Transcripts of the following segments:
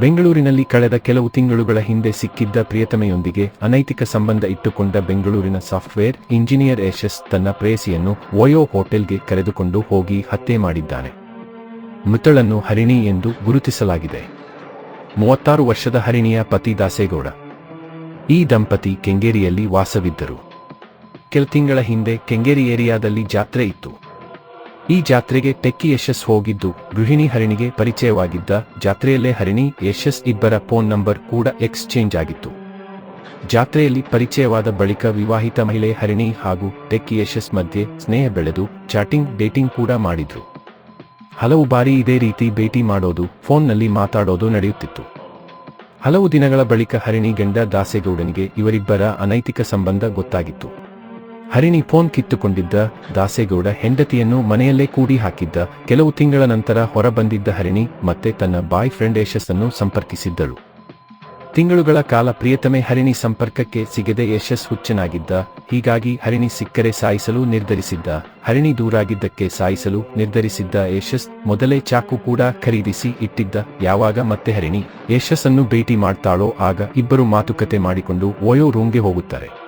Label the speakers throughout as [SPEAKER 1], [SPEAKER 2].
[SPEAKER 1] ಬೆಂಗಳೂರಿನಲ್ಲಿ ಕಳೆದ ಕೆಲವು ತಿಂಗಳುಗಳ ಹಿಂದೆ ಸಿಕ್ಕಿದ್ದ ಪ್ರಿಯತಮೆಯೊಂದಿಗೆ ಅನೈತಿಕ ಸಂಬಂಧ ಇಟ್ಟುಕೊಂಡ ಬೆಂಗಳೂರಿನ ಸಾಫ್ಟ್ವೇರ್ ಇಂಜಿನಿಯರ್ ಯಶಸ್ ತನ್ನ ಪ್ರೇಯಸಿಯನ್ನು ಓಯೋ ಹೋಟೆಲ್ಗೆ ಕರೆದುಕೊಂಡು ಹೋಗಿ ಹತ್ಯೆ ಮಾಡಿದ್ದಾನೆ. ಮೃತಳನ್ನು ಹರಿಣಿ ಎಂದು ಗುರುತಿಸಲಾಗಿದೆ. ಮೂವತ್ತಾರು ವರ್ಷದ ಹರಿಣಿಯ ಪತಿ ದಾಸೇಗೌಡ. ಈ ದಂಪತಿ ಕೆಂಗೇರಿಯಲ್ಲಿ ವಾಸವಿದ್ದರು. ಕೆಲ ತಿಂಗಳ ಹಿಂದೆ ಕೆಂಗೇರಿ ಏರಿಯಾದಲ್ಲಿ ಜಾತ್ರೆ ಇತ್ತು. ಈ ಜಾತ್ರೆಗೆ ಟೆಕ್ಕಿ ಯಶಸ್ ಹೋಗಿದ್ದು ಗೃಹಿಣಿ ಹರಿಣಿಗೆ ಪರಿಚಯವಾಗಿದ್ದ ಜಾತ್ರೆಯಲ್ಲೇ ಹರಿಣಿ, ಯಶಸ್ ಇಬ್ಬರ ಫೋನ್ ನಂಬರ್ ಕೂಡ ಎಕ್ಸ್ಚೇಂಜ್ ಆಗಿತ್ತು. ಜಾತ್ರೆಯಲ್ಲಿ ಪರಿಚಯವಾದ ಬಳಿಕ ವಿವಾಹಿತ ಮಹಿಳೆ ಹರಿಣಿ ಹಾಗೂ ಟೆಕ್ಕಿ ಯಶಸ್ ಮಧ್ಯೆ ಸ್ನೇಹ ಬೆಳೆದು ಚಾಟಿಂಗ್, ಡೇಟಿಂಗ್ ಕೂಡ ಮಾಡಿದ್ರು. ಹಲವು ಬಾರಿ ಇದೇ ರೀತಿ ಭೇಟಿ ಮಾಡೋದು, ಫೋನ್ನಲ್ಲಿ ಮಾತಾಡೋದು ನಡೆಯುತ್ತಿತ್ತು. ಹಲವು ದಿನಗಳ ಬಳಿಕ ಹರಿಣಿ ಗಂಡ ದಾಸೇಗೌಡನಿಗೆ ಇವರಿಬ್ಬರ ಅನೈತಿಕ ಸಂಬಂಧ ಗೊತ್ತಾಗಿತ್ತು. ಹರಿಣಿ ಫೋನ್ ಕಿತ್ತುಕೊಂಡಿದ್ದ ದಾಸೇಗೌಡ ಹೆಂಡತಿಯನ್ನು ಮನೆಯಲ್ಲೇ ಕೂಡಿ ಹಾಕಿದ್ದ ಕೆಲವು ತಿಂಗಳ ನಂತರ ಹೊರಬಂದಿದ್ದ ಹರಿಣಿ ಮತ್ತೆ ತನ್ನ ಬಾಯ್ ಫ್ರೆಂಡ್ ಯಶಸ್ಸನ್ನು ಸಂಪರ್ಕಿಸಿದ್ದಳು. ತಿಂಗಳುಗಳ ಕಾಲ ಪ್ರಿಯತಮೆ ಹರಿಣಿ ಸಂಪರ್ಕಕ್ಕೆ ಸಿಗದೆ ಯಶಸ್ ಹುಚ್ಚನಾಗಿದ್ದ, ಹೀಗಾಗಿ ಹರಿಣಿ ಸಿಕ್ಕರೆ ಸಾಯಿಸಲು ನಿರ್ಧರಿಸಿದ್ದ, ಹರಿಣಿ ದೂರಾಗಿದ್ದಕ್ಕೆ ಸಾಯಿಸಲು ನಿರ್ಧರಿಸಿದ್ದ ಯಶಸ್ ಮೊದಲೇ ಚಾಕು ಕೂಡ ಖರೀದಿಸಿ ಇಟ್ಟಿದ್ದ, ಯಾವಾಗ ಮತ್ತೆ ಹರಿಣಿ ಯಶಸ್ಸನ್ನು ಭೇಟಿ ಮಾಡ್ತಾಳೋ ಆಗ ಇಬ್ಬರು ಮಾತುಕತೆ ಮಾಡಿಕೊಂಡು ಓಯೋ ರೂಮ್ಗೆ ಹೋಗುತ್ತಾರೆ.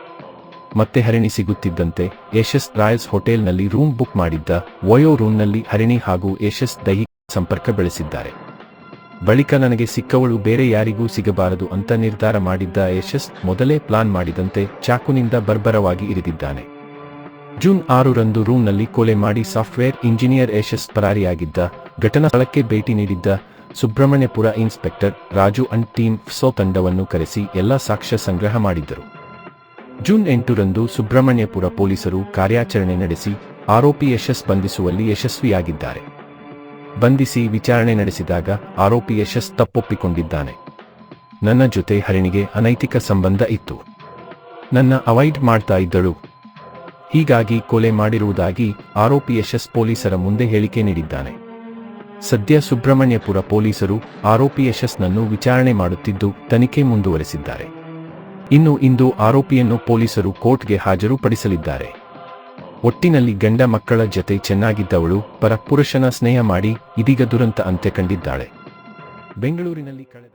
[SPEAKER 1] ಮತ್ತೆ ಹರಿಣಿ ಸಿಗುತ್ತಿದ್ದಂತೆ ಯಶಸ್ ರಾಯಲ್ಸ್ ಹೋಟೆಲ್ನಲ್ಲಿ ರೂಮ್ ಬುಕ್ ಮಾಡಿದ್ದ ವಯೋ ರೂಮ್ನಲ್ಲಿ ಹರಿಣಿ ಹಾಗೂ ಯಶಸ್ ದೈಹಿಕ ಸಂಪರ್ಕ ಬೆಳೆಸಿದ್ದಾರೆ. ಬಳಿಕ ನನಗೆ ಸಿಕ್ಕವಳು ಬೇರೆ ಯಾರಿಗೂ ಸಿಗಬಾರದು ಅಂತ ನಿರ್ಧಾರ ಮಾಡಿದ್ದ ಯಶಸ್ ಮೊದಲೇ ಪ್ಲಾನ್ ಮಾಡಿದಂತೆ ಚಾಕುನಿಂದ ಬರ್ಬರವಾಗಿ ಇರಿದಿದ್ದಾನೆ. ಜೂನ್ ಆರರಂದು ರೂಮ್ನಲ್ಲಿ ಕೊಲೆ ಮಾಡಿ ಸಾಫ್ಟ್ವೇರ್ ಇಂಜಿನಿಯರ್ ಯಶಸ್ ಪರಾರಿಯಾಗಿದ್ದ, ಘಟನಾ ಸ್ಥಳಕ್ಕೆ ಭೇಟಿ ನೀಡಿದ್ದ Subramanyapura inspector Raju and team so ತಂಡವನ್ನು ಕರೆಸಿ ಎಲ್ಲ ಸಾಕ್ಷ್ಯ ಸಂಗ್ರಹ ಮಾಡಿದ್ದರು. ಜೂನ್ ಎಂಟರಂದು ಸುಬ್ರಹ್ಮಣ್ಯಪುರ ಪೊಲೀಸರು ಕಾರ್ಯಾಚರಣೆ ನಡೆಸಿ ಆರೋಪಿ ಯಶಸ್ ಬಂಧಿಸುವಲ್ಲಿ ಯಶಸ್ವಿಯಾಗಿದ್ದಾರೆ. ಬಂಧಿಸಿ ವಿಚಾರಣೆ ನಡೆಸಿದಾಗ ಆರೋಪಿ ಯಶಸ್ ತಪ್ಪೊಪ್ಪಿಕೊಂಡಿದ್ದಾನೆ. ನನ್ನ ಜೊತೆ ಹರಿಣಿಗೆ ಅನೈತಿಕ ಸಂಬಂಧ ಇತ್ತು. ನನ್ನ ಅವಾಯ್ಡ್ ಮಾಡ್ತಾ ಇದ್ದಳು. ಹೀಗಾಗಿ ಕೊಲೆ ಮಾಡಿರುವುದಾಗಿ ಆರೋಪಿ ಯಶಸ್ ಪೊಲೀಸರ ಮುಂದೆ ಹೇಳಿಕೆ ನೀಡಿದ್ದಾನೆ. ಸದ್ಯ ಸುಬ್ರಹ್ಮಣ್ಯಪುರ ಪೊಲೀಸರು ಆರೋಪಿ ಯಶಸ್ನನ್ನು ವಿಚಾರಣೆ ಮಾಡುತ್ತಿದ್ದು ತನಿಖೆ ಮುಂದುವರೆಸಿದ್ದಾರೆ. ಇನ್ನು ಇಂದು ಆರೋಪಿಯನ್ನು ಪೊಲೀಸರು ಕೋರ್ಟ್ಗೆ ಹಾಜರುಪಡಿಸಲಿದ್ದಾರೆ. ಒಟ್ಟಿನಲ್ಲಿ ಗಂಡ ಮಕ್ಕಳ ಜತೆ ಚೆನ್ನಾಗಿದ್ದವಳು ಪರ ಪುರುಷನ ಸ್ನೇಹ ಮಾಡಿ ಇದೀಗ ದುರಂತ ಅಂತ್ಯ ಕಂಡಿದ್ದಾಳೆ. ಬೆಂಗಳೂರಿನಲ್ಲಿ ಕಳೆದ